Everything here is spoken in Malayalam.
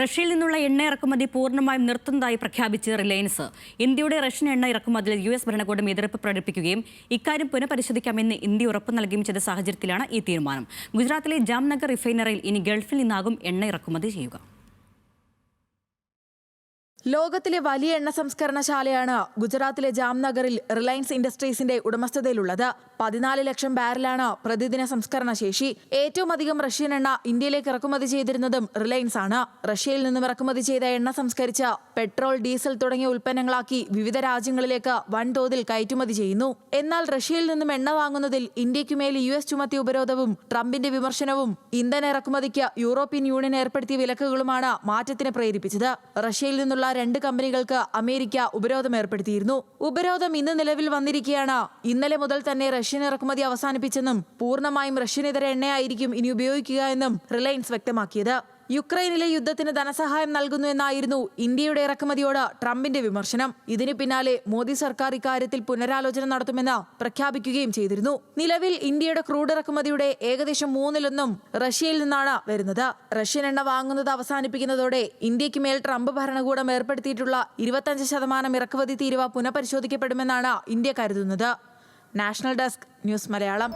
റഷ്യയിൽ നിന്നുള്ള എണ്ണ ഇറക്കുമതി പൂർണമായും നിർത്തുന്നതായി പ്രഖ്യാപിച്ച് റിലയൻസ് ഇന്ത്യയുടെ റഷ്യൻ എണ്ണ ഇറക്കുമതിയിൽ യു എസ് ഭരണകൂടം എതിർപ്പ് പ്രകടിപ്പിക്കുകയും ഇക്കാര്യം പുനഃപരിശോധിക്കാമെന്ന് ഇന്ത്യ ഉറപ്പ് നൽകുകയും ചെയ്ത സാഹചര്യത്തിലാണ് ഈ തീരുമാനം. ഗുജറാത്തിലെ ജാംനഗർ റിഫൈനറിയിൽ ഇനി ഗൾഫിൽ നിന്നാകും എണ്ണ ഇറക്കുമതി ചെയ്യുക. ലോകത്തിലെ വലിയ എണ്ണ സംസ്കരണശാലയാണ് ഗുജറാത്തിലെ ജാംനഗറിൽ റിലയൻസ് ഇൻഡസ്ട്രീസിന്റെ ഉടമസ്ഥതയിലുള്ളത്. പതിനാല് ലക്ഷം ബാരലാണ് പ്രതിദിന സംസ്കരണ ശേഷി ഏറ്റവും അധികം റഷ്യൻ എണ്ണ ഇന്ത്യയിലേക്ക് ഇറക്കുമതി ചെയ്തിരുന്നതും റിലയൻസ് ആണ്. റഷ്യയിൽ നിന്നും ഇറക്കുമതി ചെയ്ത എണ്ണ സംസ്കരിച്ച് പെട്രോൾ ഡീസൽ തുടങ്ങിയ ഉൽപ്പന്നങ്ങളാക്കി വിവിധ രാജ്യങ്ങളിലേക്ക് വൻതോതിൽ കയറ്റുമതി ചെയ്യുന്നു. എന്നാൽ റഷ്യയിൽ നിന്നും എണ്ണ വാങ്ങുന്നതിൽ ഇന്ത്യക്കുമേൽ യു എസ് ചുമത്തിയ ഉപരോധവും ട്രംപിന്റെ വിമർശനവും ഇന്ധന ഇറക്കുമതിക്ക് യൂറോപ്യൻ യൂണിയൻ ഏർപ്പെടുത്തിയ വിലക്കുകളുമാണ് മാറ്റത്തിന് പ്രേരിപ്പിച്ചത്. റഷ്യയിൽ നിന്നുള്ള രണ്ട് കമ്പനികൾക്ക് അമേരിക്ക ഉപരോധം ഏർപ്പെടുത്തിയിരുന്നു. ഉപരോധം ഇന്ന് നിലവിൽ വന്നിരിക്കുകയാണ്. ഇന്നലെ മുതൽ തന്നെ റഷ്യൻ ഇറക്കുമതി അവസാനിപ്പിച്ചെന്നും പൂർണമായും റഷ്യനെതിരെ എണ്ണയായിരിക്കും ഇനി ഉപയോഗിക്കുക എന്നും റിലയൻസ് വ്യക്തമാക്കിയത്. യുക്രൈനിലെ യുദ്ധത്തിന് ധനസഹായം നൽകുന്നു എന്നായിരുന്നു ഇന്ത്യയുടെ ഇറക്കുമതിയോട് ട്രംപിന്റെ വിമർശനം. ഇതിന് പിന്നാലെ മോദി സർക്കാർ ഇക്കാര്യത്തിൽ പുനരാലോചന നടത്തുമെന്ന് പ്രഖ്യാപിക്കുകയും ചെയ്തിരുന്നു. നിലവിൽ ഇന്ത്യയുടെ ക്രൂഡ് ഇറക്കുമതിയുടെ ഏകദേശം മൂന്നിലൊന്നും റഷ്യയിൽ നിന്നാണ് വരുന്നത്. റഷ്യൻ എണ്ണ വാങ്ങുന്നത് അവസാനിപ്പിക്കുന്നതോടെ ഇന്ത്യയ്ക്ക് മേൽ ട്രംപ് ഭരണകൂടം ഏർപ്പെടുത്തിയിട്ടുള്ള ഇരുപത്തഞ്ച് ശതമാനം ഇറക്കുമതി തീരുവ പുനഃപരിശോധിക്കപ്പെടുമെന്നാണ് ഇന്ത്യ കരുതുന്നത്. National desk news Malayalam.